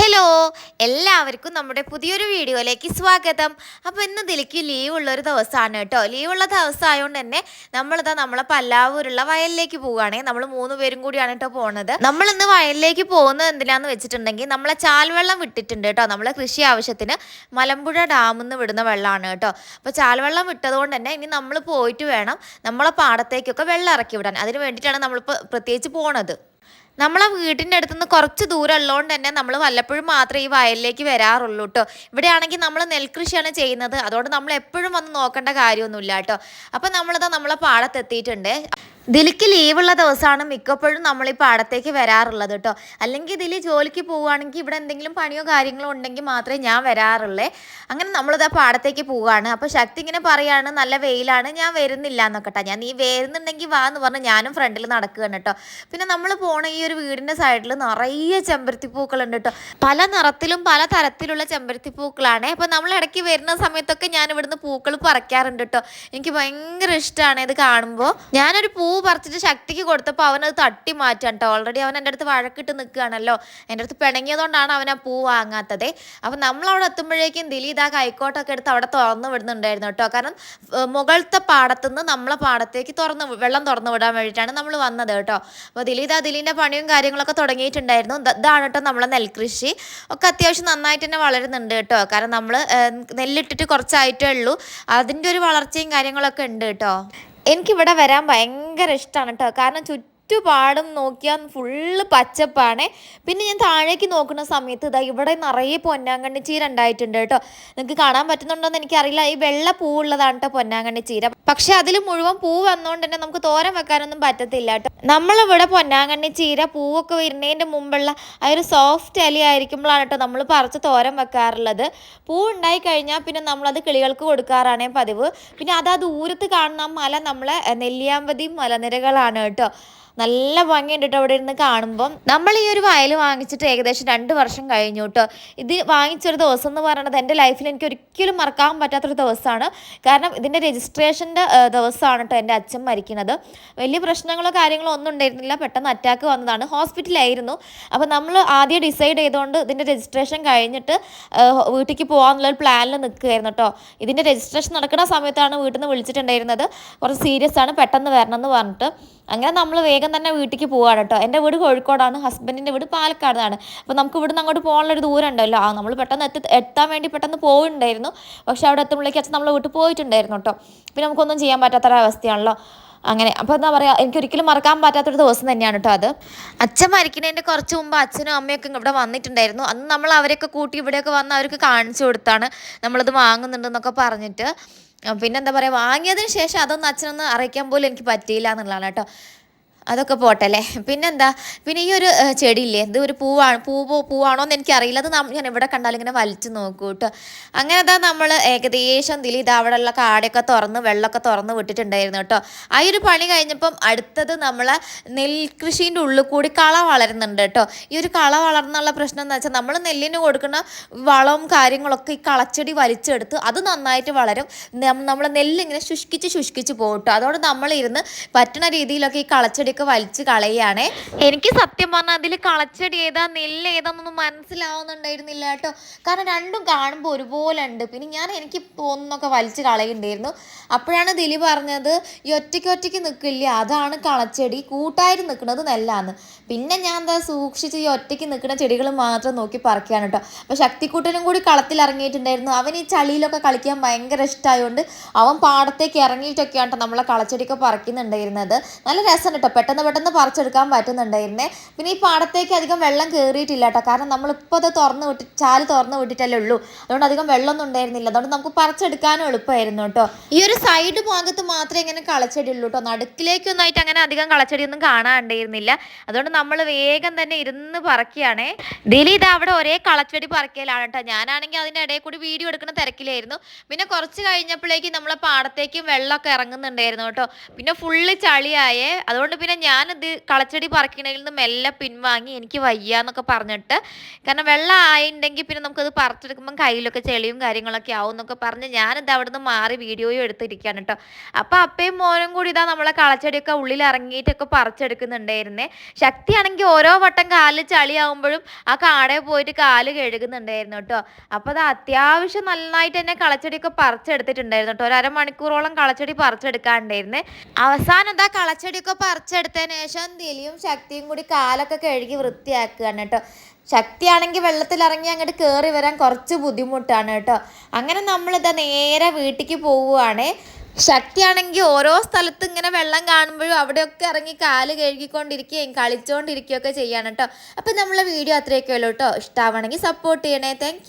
Hello എല്ലാവർക്കും നമ്മുടെ പുതിയൊരു വീഡിയോയിലേക്ക് സ്വാഗതം. അപ്പോൾ ഇന്ന് ദിലിക്ക് ലീവ് ഉള്ളൊരു ദിവസമാണ് കേട്ടോ. ലീവ് ഉള്ള ദിവസം ആയതുകൊണ്ട് തന്നെ നമ്മളിതാ നമ്മളെ പല്ലാവൂരുള്ള വയലിലേക്ക് പോവുകയാണെങ്കിൽ നമ്മൾ മൂന്ന് പേരും കൂടിയാണ് കേട്ടോ പോണത്. നമ്മൾ ഇന്ന് വയലിലേക്ക് പോകുന്നത് എന്തിനാന്ന് വെച്ചിട്ടുണ്ടെങ്കിൽ നമ്മളെ ചാൽവെള്ളം വിട്ടിട്ടുണ്ട് കേട്ടോ. നമ്മളെ കൃഷി ആവശ്യത്തിന് മലമ്പുഴ ഡാമിൽ നിന്ന് വിടുന്ന വെള്ളമാണ് കേട്ടോ. അപ്പോൾ ചാൽവെള്ളം വിട്ടതുകൊണ്ട് തന്നെ ഇനി നമ്മൾ പോയിട്ട് വേണം നമ്മളെ പാടത്തേക്കൊക്കെ വെള്ളം ഇറക്കി വിടാൻ. അതിന് വേണ്ടിയിട്ടാണ് നമ്മളിപ്പോൾ പ്രത്യേകിച്ച് പോണത്. നമ്മളെ വീടിന്റെ അടുത്ത് നിന്ന് കുറച്ച് ദൂരം ഉള്ളതുകൊണ്ട് തന്നെ നമ്മൾ വല്ലപ്പോഴും മാത്രമേ ഈ വയലിലേക്ക് വരാറുള്ളൂ കേട്ടോ ഇവിടെയാണെങ്കിൽ നമ്മൾ നെൽകൃഷിയാണ് ചെയ്യുന്നത്. അതുകൊണ്ട് നമ്മൾ എപ്പോഴും വന്ന് നോക്കേണ്ട കാര്യമൊന്നുമില്ല കേട്ടോ അപ്പം നമ്മളിതാ നമ്മളെ പാടത്തെത്തിയിട്ടുണ്ട്. ദിലിക്ക് ലീവുള്ള ദിവസമാണ് മിക്കപ്പോഴും നമ്മൾ ഈ പാടത്തേക്ക് വരാറുള്ളത് കേട്ടോ അല്ലെങ്കിൽ ദിലി ജോലിക്ക് പോവുകയാണെങ്കിൽ ഇവിടെ എന്തെങ്കിലും പണിയോ കാര്യങ്ങളോ ഉണ്ടെങ്കിൽ മാത്രമേ ഞാൻ വരാറുള്ളേ. അങ്ങനെ നമ്മളിത് ആ പാടത്തേക്ക് പോവുകയാണ്. അപ്പോൾ ശക്തി ഇങ്ങനെ പറയാണ് നല്ല വെയിലാണ് ഞാൻ വരുന്നില്ല എന്നൊക്കെ ഞാൻ നീ വരുന്നുണ്ടെങ്കിൽ വാ എന്ന് പറഞ്ഞ് ഞാനും ഫ്രണ്ടിൽ നടക്കുകയാണ് കേട്ടോ പിന്നെ നമ്മൾ പോണ ഈ ഒരു വീടിന്റെ സൈഡിൽ നിറയെ ചെമ്പരത്തി പൂക്കളുണ്ട് കേട്ടോ പല നിറത്തിലും പല തരത്തിലുള്ള ചെമ്പരത്തി പൂക്കളാണ് അപ്പോൾ നമ്മൾ ഇടയ്ക്ക് വരുന്ന സമയത്തൊക്കെ ഞാൻ ഇവിടുന്ന് പൂക്കൾ പറിക്കാറുണ്ട് കേട്ടോ എനിക്ക് ഭയങ്കര ഇഷ്ടമാണ് ഇത് കാണുമ്പോൾ ഞാനൊരു പൂ പറിച്ചിട്ട് ശക്തിക്ക് കൊടുത്തപ്പോൾ അവനത് തട്ടി മാറ്റാൻ കേട്ടോ ഓൾറെഡി അവൻ എന്റെ അടുത്ത് വഴക്കിട്ട് നിൽക്കുകയാണല്ലോ എന്റെ അടുത്ത് പിണങ്ങിയതുകൊണ്ടാണ് അവൻ ആ പൂ വാങ്ങാത്തത്. അപ്പം നമ്മൾ അവിടെ എത്തുമ്പോഴേക്കും ദിലീത് ആ കൈക്കോട്ടൊക്കെ എടുത്ത് അവിടെ തുറന്നു വിടുന്നുണ്ടായിരുന്നു കേട്ടോ കാരണം മുകളത്തെ പാടത്തു പാടത്തുനിന്ന് നമ്മളെ പാടത്തേക്ക് തുറന്ന് വെള്ളം തുറന്ന് വിടാൻ വേണ്ടിയിട്ടാണ് നമ്മൾ വന്നത് കേട്ടോ അപ്പോൾ ദിലീത് ആ ദിലീന്റെ പണിയും കാര്യങ്ങളൊക്കെ തുടങ്ങിയിട്ടുണ്ടായിരുന്നു. ഇതാണ് കേട്ടോ നമ്മളെ നെൽകൃഷി. ഒക്കെ അത്യാവശ്യം നന്നായിട്ട് തന്നെ വളരുന്നുണ്ട് കേട്ടോ കാരണം നമ്മൾ നെല്ലിട്ടിട്ട് കുറച്ചായിട്ടേ ഉള്ളൂ. അതിന്റെ ഒരു വളർച്ചയും കാര്യങ്ങളൊക്കെ ഉണ്ട് കേട്ടോ എനിക്കിവിടെ വരാൻ ഭയങ്കര ഇഷ്ടമാണ് കേട്ടോ കാരണം ചുറ്റുപാടും നോക്കിയാൽ ഫുള്ള് പച്ചപ്പാണ്. പിന്നെ ഞാൻ താഴേക്ക് നോക്കുന്ന സമയത്ത് ഇതാ ഇവിടെ നിറയെ പൊന്നാങ്കണ്ണി ചീര ഉണ്ടായിട്ടുണ്ട് കേട്ടോ നിങ്ങൾക്ക് കാണാൻ പറ്റുന്നുണ്ടോ എന്ന് എനിക്കറിയില്ല. ഈ വെള്ള പൂവുള്ളതാണ് കേട്ടോ പൊന്നാങ്കണ്ണി ചീര. പക്ഷെ അതിൽ മുഴുവൻ പൂ വന്നുകൊണ്ട് തന്നെ നമുക്ക് തോരൻ വെക്കാനൊന്നും പറ്റത്തില്ല കേട്ടോ. നമ്മളിവിടെ പൊന്നാങ്കണ്ണി ചീര പൂവൊക്കെ വരുന്നതിന്റെ മുമ്പുള്ള ആ ഒരു സോഫ്റ്റ് അലി ആയിരിക്കുമ്പോഴാണ് കേട്ടോ നമ്മൾ പറിച്ച് തോരൻ വെക്കാറുള്ളത്. പൂ ഉണ്ടായി കഴിഞ്ഞാൽ പിന്നെ നമ്മളത് കിളികൾക്ക് കൊടുക്കാറാണ് പതിവ്. പിന്നെ അത് ആ ദൂരത്ത് കാണുന്ന മല നമ്മളെ നെല്ലിയാമ്പതി മലനിരകളാണ് കേട്ടോ. നല്ല ഭംഗിയുണ്ട് കേട്ടോ അവിടെ ഇരുന്ന് കാണുമ്പം. നമ്മൾ ഈ ഒരു വയൽ വാങ്ങിച്ചിട്ട് ഏകദേശം രണ്ട് വർഷം കഴിഞ്ഞു കേട്ടോ ഇത് വാങ്ങിച്ചൊരു ദിവസം എന്ന് പറയുന്നത് എന്റെ ലൈഫിൽ എനിക്ക് ഒരിക്കലും മറക്കാൻ പറ്റാത്തൊരു ദിവസമാണ്. കാരണം ഇതിന്റെ രജിസ്ട്രേഷന്റെ ദിവസമാണ് കേട്ടോ എന്റെ അച്ഛൻ മരിക്കുന്നത്. വലിയ പ്രശ്നങ്ങളോ കാര്യങ്ങളോ ഒന്നും ഉണ്ടായിരുന്നില്ല. പെട്ടെന്ന് അറ്റാക്ക് വന്നതാണ്. ഹോസ്പിറ്റലായിരുന്നു അപ്പോൾ നമ്മൾ ആദ്യം ഡിസൈഡ് ചെയ്തുകൊണ്ട് ഇതിന്റെ രജിസ്ട്രേഷൻ കഴിഞ്ഞിട്ട് വീട്ടിലേക്ക് പോകാമെന്നുള്ള പ്ലാനിൽ നിൽക്കുകയായിരുന്നു കേട്ടോ ഇതിന്റെ രജിസ്ട്രേഷൻ നടക്കുന്ന സമയത്താണ് വീട്ടിൽ നിന്ന് വിളിച്ചിട്ടുണ്ടായിരുന്നത്. കുറച്ച് സീരിയസ് ആണ് പെട്ടെന്ന് വരണം എന്ന് പറഞ്ഞിട്ട്. അങ്ങനെ നമ്മൾ വേഗം തന്നെ വീട്ടിലേക്ക് പോവാണ് കേട്ടോ. എന്റെ വീട് കോഴിക്കോടാണ് ഹസ്ബൻഡിന്റെ വീട് പാലക്കാടാണ് അപ്പോൾ നമുക്ക് ഇവിടുന്ന് അങ്ങോട്ട് പോകാനുള്ളൊരു ദൂരം ഉണ്ടല്ലോ. ആ നമ്മൾ പെട്ടെന്ന് എത്തി എത്താൻ വേണ്ടി പെട്ടെന്ന് പോകുന്നുണ്ടായിരുന്നു പക്ഷെ അവിടെ എത്തുമ്പോഴേക്ക് അച്ഛൻ നമ്മൾ വീട്ടിൽ പോയിട്ടുണ്ടായിരുന്നു കേട്ടോ. പിന്നെ നമുക്കൊന്നും ചെയ്യാൻ പറ്റാത്തൊരവസ്ഥയാണല്ലോ അങ്ങനെ അപ്പോൾ എന്താ പറയുക എനിക്ക് ഒരിക്കലും മറക്കാൻ പറ്റാത്തൊരു ദിവസം തന്നെയാണ് കേട്ടോ അത്. അച്ഛൻ മരിക്കുന്നതിന്റെ കുറച്ച് മുമ്പ് അച്ഛനും അമ്മയൊക്കെ ഇവിടെ വന്നിട്ടുണ്ടായിരുന്നു. അന്ന് നമ്മൾ അവരെയൊക്കെ കൂട്ടി ഇവിടെയൊക്കെ വന്ന് അവർക്ക് കാണിച്ചു കൊടുത്താണ് നമ്മളത് വാങ്ങുന്നുണ്ടെന്നൊക്കെ പറഞ്ഞിട്ട്. പിന്നെന്താ പറയുക വാങ്ങിയതിന് ശേഷം അതൊന്നും അച്ഛനൊന്ന് അറിയിക്കാൻ പോലും എനിക്ക് പറ്റിയില്ല എന്നുള്ളതാണ് കേട്ടോ. അതൊക്കെ പോട്ടല്ലേ? പിന്നെന്താ? പിന്നെ ഈ ഒരു ചെടിയില്ലേ? ഇത് ഒരു പൂവാണ് പൂവോ പൂവാണോ എന്ന് എനിക്കറിയില്ല. അത് ഞാൻ എവിടെ കണ്ടാലും ഇങ്ങനെ വലിച്ചു നോക്കൂ കേട്ടോ. അങ്ങനെ അതാ നമ്മൾ ഏകദേശം ഇതിൽ ഇത് അവിടെയുള്ള കാടൊക്കെ തുറന്ന് വെള്ളമൊക്കെ തുറന്ന് വിട്ടിട്ടുണ്ടായിരുന്നു കേട്ടോ. ആ ഒരു പണി കഴിഞ്ഞപ്പം അടുത്തത് നമ്മൾ നെൽകൃഷീന്റെ ഉള്ളിൽ കൂടി കള വളരുന്നുണ്ട് കേട്ടോ. ഈ ഒരു കള വളർന്നുള്ള പ്രശ്നം എന്ന് വെച്ചാൽ നമ്മൾ നെല്ലിന് കൊടുക്കുന്ന വളവും കാര്യങ്ങളൊക്കെ ഈ കളച്ചെടി വലിച്ചെടുത്ത് അത് നന്നായിട്ട് വളരും. നമ്മൾ നെല്ലിങ്ങനെ ശുഷ്കിച്ച് ശുഷ്കിച്ച് പോകും കേട്ടോ. അതുകൊണ്ട് നമ്മളിരുന്ന് പറ്റുന്ന രീതിയിലൊക്കെ ഈ കളച്ചെടിയൊക്കെ വലിച്ചു കളയാണ് എനിക്ക് സത്യം പറഞ്ഞാൽ അതിൽ കളച്ചെടി ഏതാ നെല്ല് ഏതാന്നൊന്നും മനസ്സിലാവുന്നുണ്ടായിരുന്നില്ല കേട്ടോ. കാരണം രണ്ടും കാണുമ്പോൾ ഒരുപോലെ ഉണ്ട് പിന്നെ ഞാൻ എനിക്ക് തോന്നുന്നൊക്കെ വലിച്ച് കളയുണ്ടായിരുന്നു. അപ്പോഴാണ് ദിലി പറഞ്ഞത് ഈ ഒറ്റയ്ക്ക് ഒറ്റയ്ക്ക് നിൽക്കില്ല? അതാണ് കളച്ചെടി. കൂട്ടായിട്ട് നിൽക്കുന്നത് നെല്ലാന്ന്. പിന്നെ ഞാൻ എന്താ സൂക്ഷിച്ച് ഈ ഒറ്റയ്ക്ക് നിൽക്കുന്ന ചെടികൾ മാത്രം നോക്കി പറിക്കുകയാണ് കേട്ടോ. അപ്പോൾ ശക്തിക്കൂട്ടനും കൂടി കളത്തിൽ ഇറങ്ങിയിട്ടുണ്ടായിരുന്നു അവൻ ഈ ചളിയിലൊക്കെ കളിക്കാൻ ഭയങ്കര ഇഷ്ടമായതുകൊണ്ട് അവൻ പാടത്തേക്ക് ഇറങ്ങിയിട്ടൊക്കെയാണ് കേട്ടോ നമ്മളെ കളച്ചെടിയൊക്കെ പറിക്കുന്നുണ്ടായിരുന്നത്. നല്ല രസം കേട്ടോ പെട്ടെന്ന് പെട്ടെന്ന് പറിച്ചെടുക്കാൻ പറ്റുന്നുണ്ടായിരുന്നേ. പിന്നെ ഈ പാടത്തേക്ക് അധികം വെള്ളം കയറിയിട്ടില്ല കേട്ടോ. കാരണം നമ്മളിപ്പോൾ അത് തുറന്ന് വിട്ടി ചാൽ തുറന്ന് വിട്ടിട്ടല്ലേ ഉള്ളൂ. അതുകൊണ്ട് അധികം വെള്ളമൊന്നും ഉണ്ടായിരുന്നില്ല. അതുകൊണ്ട് നമുക്ക് പറിച്ചെടുക്കാനും എളുപ്പമായിരുന്നു കേട്ടോ. ഈ ഒരു സൈഡ് ഭാഗത്ത് മാത്രമേ ഇങ്ങനെ കളച്ചെടി ഉള്ളൂ കേട്ടോ. നടുക്കിലേക്കൊന്നായിട്ട് അങ്ങനെ അധികം കളച്ചെടിയൊന്നും കാണാണ്ടായിരുന്നില്ല. അതുകൊണ്ട് നമ്മൾ വേഗം തന്നെ ഇരുന്ന് പറക്കുകയാണേ. ദിലി ഇത് അവിടെ ഒരേ കളച്ചെടി പറക്കലാണ് കേട്ടോ. ഞാനാണെങ്കിൽ അതിന്റെ ഇടയിൽ കൂടി വീഡിയോ എടുക്കുന്ന തിരക്കിലായിരുന്നു. പിന്നെ കുറച്ച് കഴിഞ്ഞപ്പോഴേക്കും നമ്മളെ പാടത്തേക്കും വെള്ളമൊക്കെ ഇറങ്ങുന്നുണ്ടായിരുന്നു കേട്ടോ. പിന്നെ ഫുള്ള് ചളിയായേ. അതുകൊണ്ട് പിന്നെ പിന്നെ ഞാനിത് കളച്ചെടി പറിക്കണതിൽ നിന്ന് മെല്ലെ പിൻവാങ്ങി എനിക്ക് വയ്യ എന്നൊക്കെ പറഞ്ഞിട്ട് കാരണം വെള്ളം ആയിണ്ടെങ്കിൽ പിന്നെ നമുക്കത് പറിച്ചെടുക്കുമ്പം കയ്യിലൊക്കെ ചെളിയും കാര്യങ്ങളൊക്കെ ആവും എന്നൊക്കെ പറഞ്ഞ് ഞാനിത് അവിടെ നിന്ന് മാറി വീഡിയോയും എടുത്തിരിക്കുകയാണ് കേട്ടോ അപ്പം അപ്പയും മോനും കൂടി ഇതാ നമ്മളെ കളച്ചെടിയൊക്കെ ഉള്ളിൽ ഇറങ്ങിയിട്ടൊക്കെ പറിച്ചെടുക്കുന്നുണ്ടായിരുന്നേ. ശക്തിയാണെങ്കിൽ ഓരോ വട്ടം കാലിൽ ചളിയാവുമ്പോഴും ആ കാടയിൽ പോയിട്ട് കാൽ കഴുകുന്നുണ്ടായിരുന്നു കേട്ടോ അപ്പോൾ അത് അത്യാവശ്യം നന്നായിട്ട് തന്നെ കളച്ചെടിയൊക്കെ പറിച്ചെടുത്തിട്ടുണ്ടായിരുന്നു കേട്ടോ ഒരു അരമണിക്കൂറോളം കളച്ചെടി പറിച്ചെടുക്കാണ്ടായിരുന്നേ. അവസാനം എന്താ കളച്ചെടിയൊക്കെ പറിച്ചെടുത്തതിന് ശേഷം തിലിയും ശക്തിയും കൂടി കാലൊക്കെ കഴുകി വൃത്തിയാക്കുകയാണ് കേട്ടോ. ശക്തിയാണെങ്കിൽ വെള്ളത്തിൽ ഇറങ്ങി അങ്ങോട്ട് കയറി വരാൻ കുറച്ച് ബുദ്ധിമുട്ടാണ് കേട്ടോ. അങ്ങനെ നമ്മളിതാ നേരെ വീട്ടിലേക്ക് പോവുകയാണേ ശക്തിയാണെങ്കിൽ ഓരോ സ്ഥലത്തും ഇങ്ങനെ വെള്ളം കാണുമ്പോഴും അവിടെയൊക്കെ ഇറങ്ങി കാൽ കഴുകിക്കൊണ്ടിരിക്കുകയും കളിച്ചുകൊണ്ടിരിക്കുകയൊക്കെ ചെയ്യാണ് കേട്ടോ. അപ്പം നമ്മളെ വീഡിയോ അത്രയൊക്കെ ഉള്ളൂ കേട്ടോ. ഇഷ്ടമാവണമെങ്കിൽ സപ്പോർട്ട് ചെയ്യണേ. താങ്ക്